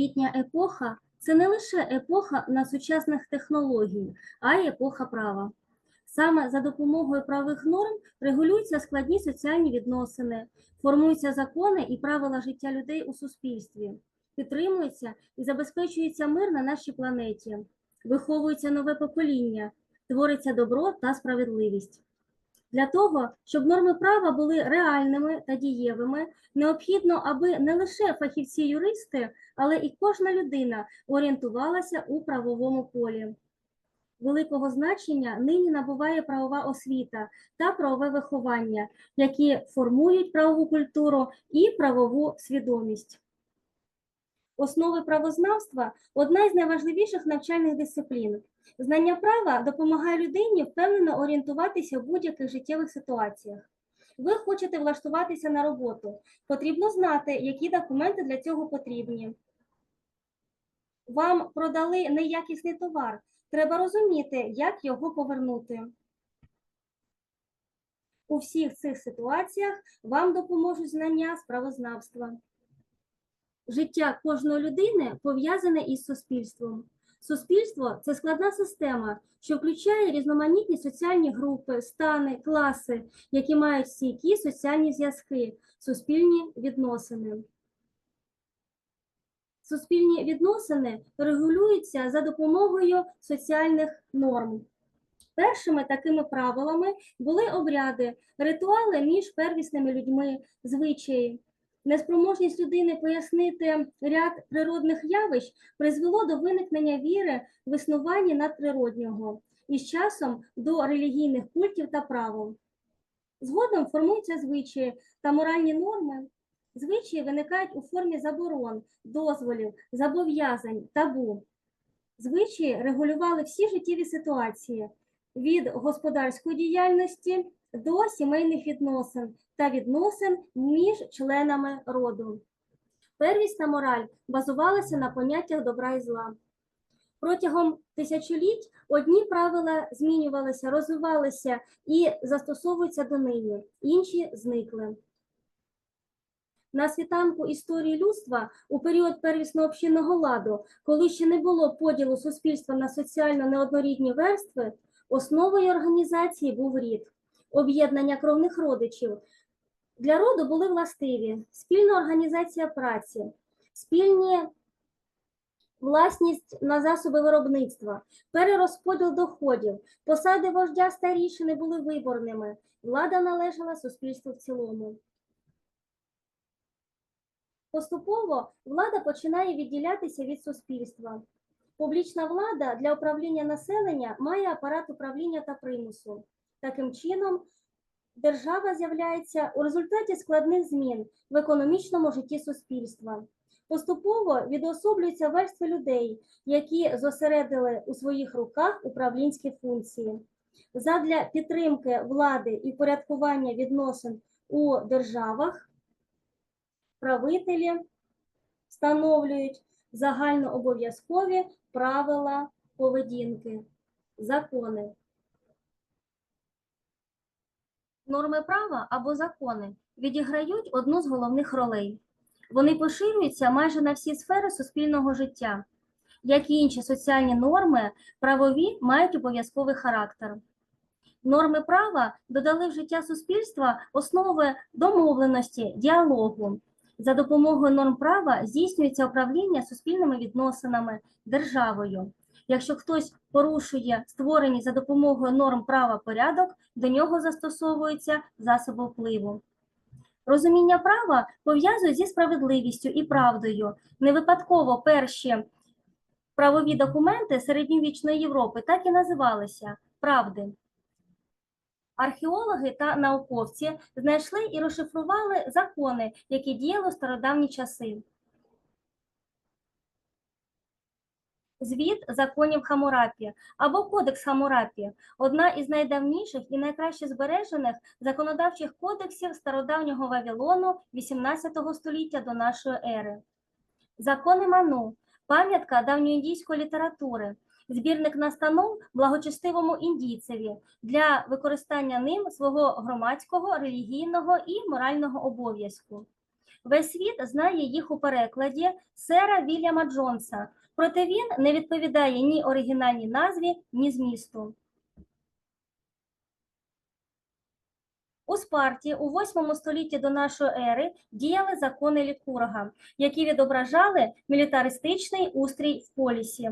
Новітня епоха це не лише епоха на сучасних технологій, а й епоха права. Саме за допомогою правових норм регулюються складні соціальні відносини, формуються закони і правила життя людей у суспільстві, підтримується і забезпечується мир на нашій планеті, виховується нове покоління, твориться добро та справедливість. Для того, щоб норми права були реальними та дієвими, необхідно, аби не лише фахівці-юристи, але і кожна людина орієнтувалася у правовому полі. Великого значення нині набуває правова освіта та правове виховання, які формують правову культуру і правову свідомість. Основи правознавства одна із найважливіших навчальних дисциплін. Знання права допомагає людині впевнено орієнтуватися в будь-яких життєвих ситуаціях. Ви хочете влаштуватися на роботу. Потрібно знати, які документи для цього потрібні. Вам продали неякісний товар. Треба розуміти, як його повернути. У всіх цих ситуаціях вам допоможуть знання з правознавства. Життя кожної людини пов'язане із суспільством. Суспільство це складна система, що включає різноманітні соціальні групи, стани, класи, які мають стійкі соціальні зв'язки, суспільні відносини. Суспільні відносини регулюються за допомогою соціальних норм. Першими такими правилами були обряди, ритуали між первісними людьми, звичаї. Неспроможність людини пояснити ряд природних явищ призвело до виникнення віри в існування надприроднього і з часом до релігійних культів та правил. Згодом формуються звичаї та моральні норми. Звичаї виникають у формі заборон, дозволів, зобов'язань, табу. Звичаї регулювали всі життєві ситуації від господарської діяльності до сімейних відносин та відносин між членами роду. Первісна мораль базувалася на поняттях добра і зла. Протягом тисячоліть одні правила змінювалися, розвивалися і застосовуються донині, інші зникли. На світанку історії людства у період первісного общинного ладу, коли ще не було поділу суспільства на соціально неоднорідні верстви, основою організації був рід, об'єднання кровних родичів. Для роду були властиві спільна організація праці, спільні власність на засоби виробництва, перерозподіл доходів, посади вождя старішини були виборними, влада належала суспільству в цілому. Поступово влада починає відділятися від суспільства. Публічна влада для управління населення має апарат управління та примусу. Таким чином, держава з'являється у результаті складних змін в економічному житті суспільства. Поступово відособлюються верстви людей, які зосередили у своїх руках управлінські функції. Задля підтримки влади і порядкування відносин у державах правителі встановлюють загальнообов'язкові правила поведінки, закони. Норми права або закони відіграють одну з головних ролей. Вони поширюються майже на всі сфери суспільного життя. Як і інші соціальні норми, правові мають обов'язковий характер. Норми права додали в життя суспільства основи домовленості, діалогу. За допомогою норм права здійснюється управління суспільними відносинами, державою. Якщо хтось порушує створені за допомогою норм права порядок, до нього застосовуються засоби впливу. Розуміння права пов'язує зі справедливістю і правдою. Не випадково перші правові документи середньовічної Європи так і називалися правди. Археологи та науковці знайшли і розшифрували закони, які діяли в стародавні часи. Звіт законів Хамурапі або Кодекс Хамурапі одна із найдавніших і найкраще збережених законодавчих кодексів стародавнього Вавилону 18 століття до нашої ери. Закони Ману пам'ятка давньоіндійської літератури, збірник настанов благочестивому індійцеві для використання ним свого громадського, релігійного і морального обов'язку. Весь світ знає їх у перекладі сера Вільяма Джонса, проте він не відповідає ні оригінальній назві, ні змісту. У Спарті у 8 столітті до нашої ери діяли закони Лікурга, які відображали мілітаристичний устрій в полісі.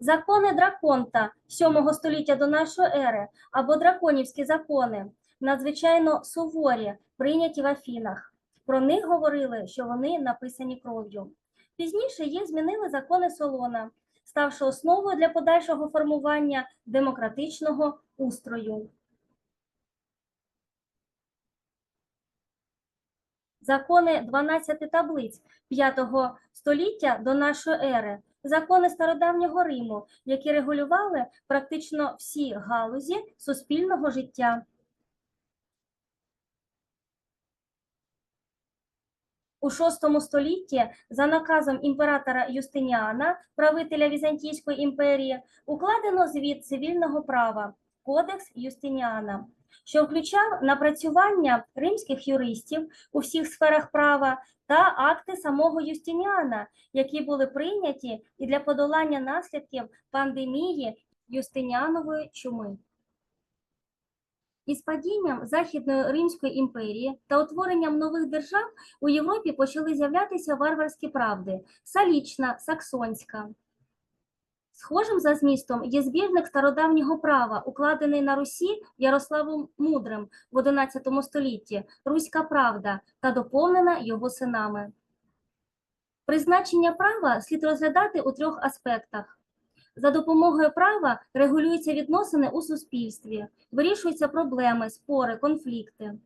Закони Драконта 7 століття до нашої ери або драконівські закони надзвичайно суворі, прийняті в Афінах. Про них говорили, що вони написані кров'ю. Пізніше їх змінили закони Солона, ставши основою для подальшого формування демократичного устрою. Закони 12 таблиць 5 століття до нашої ери, закони стародавнього Риму, які регулювали практично всі галузі суспільного життя. У VI столітті за наказом імператора Юстиніана, правителя Візантійської імперії, укладено звіт цивільного права Кодекс Юстиніана, що включав напрацювання римських юристів у всіх сферах права та акти самого Юстиніана, які були прийняті і для подолання наслідків пандемії Юстиніанової чуми. Із падінням Західної Римської імперії та утворенням нових держав у Європі почали з'являтися варварські правди Салічна, Саксонська. Схожим за змістом є збірник стародавнього права, укладений на Русі Ярославом Мудрим в XI столітті Руська правда та доповнена його синами. Призначення права слід розглядати у трьох аспектах. За допомогою права регулюються відносини у суспільстві, вирішуються проблеми, спори, конфлікти.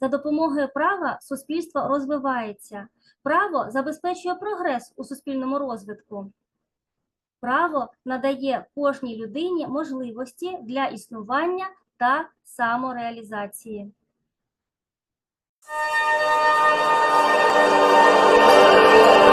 За допомогою права суспільство розвивається. Право забезпечує прогрес у суспільному розвитку право надає кожній людині можливості для існування та самореалізації. Thank you.